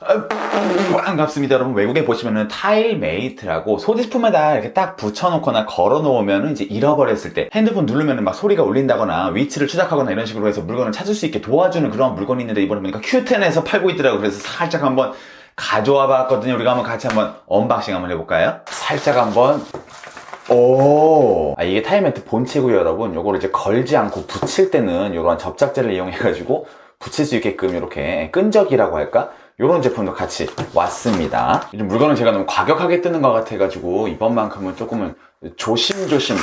반갑습니다 여러분 외국에 보시면은 타일 메이트라고 소지품에다 이렇게 딱 붙여놓거나 걸어놓으면 이제 잃어버렸을 때 핸드폰 누르면 막 소리가 울린다거나 위치를 추적하거나 이런 식으로 해서 물건을 찾을 수 있게 도와주는 그런 물건이 있는데 이번에 보니까 큐텐에서 팔고 있더라고요 그래서 살짝 한번 가져와 봤거든요 우리가 한번 같이 한번 언박싱 한번 해볼까요? 살짝 한번 오. 아, 이게 타이매트 본체고요, 여러분. 요거를 이제 걸지 않고 붙일 때는 요런 접착제를 이용해가지고 붙일 수 있게끔 이렇게 끈적이라고 할까? 요런 제품도 같이 왔습니다. 요즘 물건을 제가 너무 과격하게 뜨는 것 같아가지고 이번만큼은 조금은 조심조심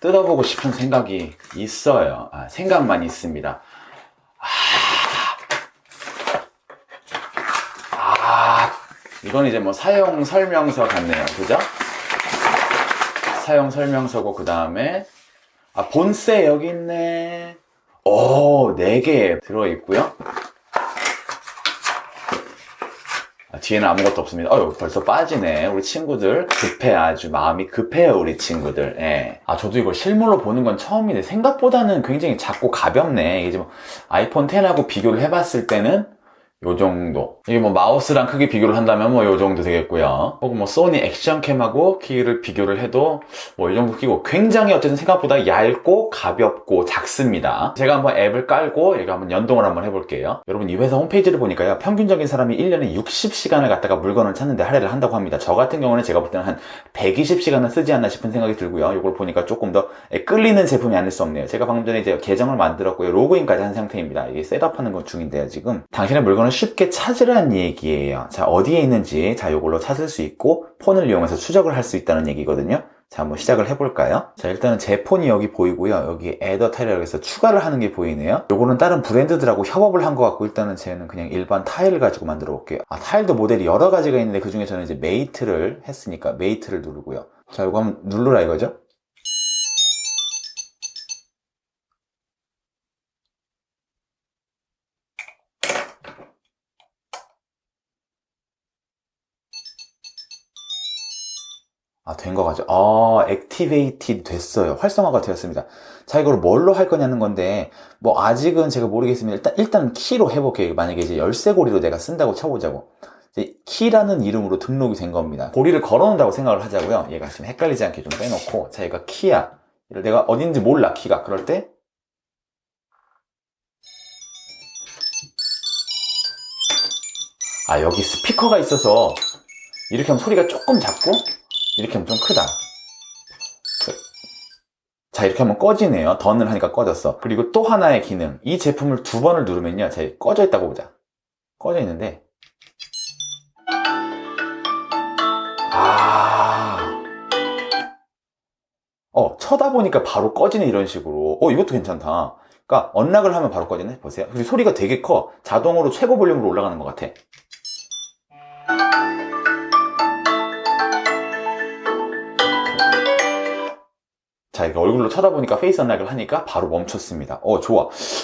뜯어보고 싶은 생각이 있어요. 아, 생각만 있습니다. 아, 이건 이제 뭐 사용 설명서 같네요. 그죠? 사용 설명서고, 그 다음에, 아, 본세 여기 있네. 오, 4개 들어있고요. 아, 뒤에는 아무것도 없습니다. 어휴, 벌써 빠지네. 우리 친구들. 급해, 아주. 마음이 급해요, 우리 친구들. 예. 아, 저도 이거 실물로 보는 건 처음이네. 생각보다는 굉장히 작고 가볍네. 이게 뭐, 아이폰 10하고 비교를 해봤을 때는 요 정도. 이게 뭐 마우스랑 크게 비교를 한다면 뭐 요 정도 되겠고요. 혹은 뭐 소니 액션캠하고 키를 비교를 해도 뭐 이 정도 끼고 굉장히 어쨌든 생각보다 얇고 가볍고 작습니다. 제가 한번 앱을 깔고 여기 한번 연동을 한번 해볼게요. 여러분 이 회사 홈페이지를 보니까요. 평균적인 사람이 1년에 60시간을 갖다가 물건을 찾는데 할애를 한다고 합니다. 저 같은 경우는 제가 볼 때는 한 120시간은 쓰지 않나 싶은 생각이 들고요. 이걸 보니까 조금 더 끌리는 제품이 아닐 수 없네요. 제가 방금 전에 이제 계정을 만들었고요. 로그인까지 한 상태입니다. 이게 셋업하는 것 중인데요, 지금. 당신의 물건을 쉽게 찾으라는 얘기예요. 자, 어디에 있는지, 자, 요걸로 찾을 수 있고, 폰을 이용해서 추적을 할 수 있다는 얘기거든요. 자, 한번 시작을 해볼까요? 자, 일단은 제 폰이 여기 보이고요. 여기 에더 타일이라고 해서 추가를 하는 게 보이네요. 요거는 다른 브랜드들하고 협업을 한 것 같고, 일단은 쟤는 그냥 일반 타일을 가지고 만들어 볼게요. 아, 타일도 모델이 여러 가지가 있는데, 그 중에 저는 이제 메이트를 했으니까, 메이트를 누르고요. 자, 요거 한번 누르라 이거죠? 아, 된거 같죠? 아, 액티베이티 됐어요. 활성화가 되었습니다. 자, 이걸 뭘로 할 거냐는 건데, 뭐, 아직은 제가 모르겠습니다. 일단, 일단 키로 해볼게요. 만약에 이제 열쇠고리로 내가 쓴다고 쳐보자고. 키라는 이름으로 등록이 된 겁니다. 고리를 걸어놓는다고 생각을 하자고요. 얘가 지금 헷갈리지 않게 좀 빼놓고, 자, 얘가 키야. 내가 어딘지 몰라, 키가. 그럴 때, 아, 여기 스피커가 있어서, 이렇게 하면 소리가 조금 작고, 이렇게 하면 좀 크다. 자, 이렇게 하면 꺼지네요. 던을 하니까 꺼졌어. 그리고 또 하나의 기능. 이 제품을 두 번을 누르면요. 자, 꺼져 있다고 보자. 꺼져 있는데. 아. 어, 쳐다보니까 바로 꺼지네, 이런 식으로. 어, 이것도 괜찮다. 그러니까, 언락을 하면 바로 꺼지네? 보세요. 그리고 소리가 되게 커. 자동으로 최고 볼륨으로 올라가는 것 같아. 자, 이거 얼굴로 쳐다보니까 페이스 언락을 하니까 바로 멈췄습니다. 어, 좋아.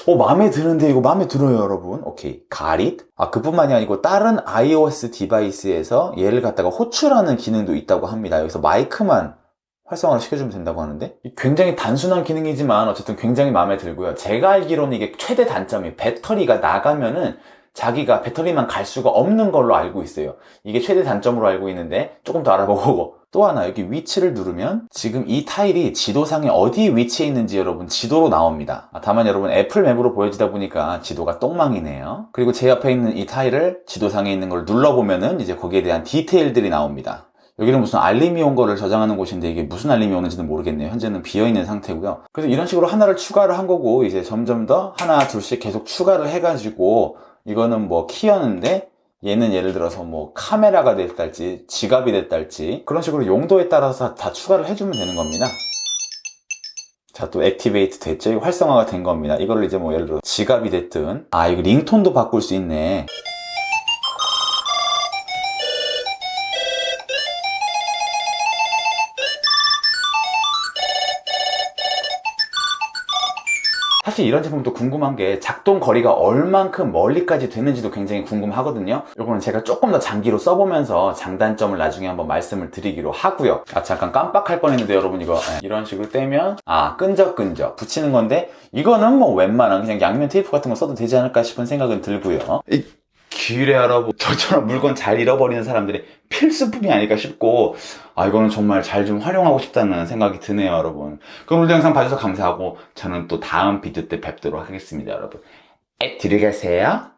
어, 마음에 드는데 이거 마음에 들어요, 여러분. 오케이. 가릿. 아, 그뿐만이 아니고 다른 iOS 디바이스에서 얘를 갖다가 호출하는 기능도 있다고 합니다. 여기서 마이크만 활성화를 시켜주면 된다고 하는데 굉장히 단순한 기능이지만 어쨌든 굉장히 마음에 들고요. 제가 알기로는 이게 최대 단점이 배터리가 나가면은 자기가 배터리만 갈 수가 없는 걸로 알고 있어요. 이게 최대 단점으로 알고 있는데 조금 더 알아보고 또 하나 여기 위치를 누르면 지금 이 타일이 지도상에 어디에 위치해 있는지 여러분 지도로 나옵니다. 아, 다만 여러분 애플 맵으로 보여지다 보니까 지도가 똥망이네요. 그리고 제 옆에 있는 이 타일을 지도상에 있는 걸 눌러보면은 이제 거기에 대한 디테일들이 나옵니다. 여기는 무슨 알림이 온 거를 저장하는 곳인데 이게 무슨 알림이 오는지는 모르겠네요. 현재는 비어있는 상태고요. 그래서 이런 식으로 하나를 추가를 한 거고 이제 점점 더 하나 둘씩 계속 추가를 해가지고 이거는 뭐 키였는데 얘는 예를 들어서 뭐 카메라가 됐달지 지갑이 됐달지 그런 식으로 용도에 따라서 다 추가를 해주면 되는 겁니다. 자, 또 액티베이트 됐죠? 이거 활성화가 된 겁니다. 이거를 이제 뭐 예를 들어 지갑이 됐든 아, 이거 링톤도 바꿀 수 있네. 사실 이런 제품도 궁금한 게 작동 거리가 얼만큼 멀리까지 되는지도 굉장히 궁금하거든요. 이거는 제가 조금 더 장기로 써보면서 장단점을 나중에 한번 말씀을 드리기로 하고요. 아 잠깐 깜빡할 뻔했는데 여러분 이거 예, 이런 식으로 떼면 아 끈적끈적 붙이는 건데 이거는 뭐 웬만한 그냥 양면 테이프 같은 거 써도 되지 않을까 싶은 생각은 들고요. 이- 여러분. 저처럼 물건 잘 잃어버리는 사람들의 필수품이 아닐까 싶고, 아, 이거는 정말 잘 좀 활용하고 싶다는 생각이 드네요, 여러분. 그럼 오늘 영상 봐주셔서 감사하고, 저는 또 다음 비디오 때 뵙도록 하겠습니다, 여러분. 에, 들어가세요.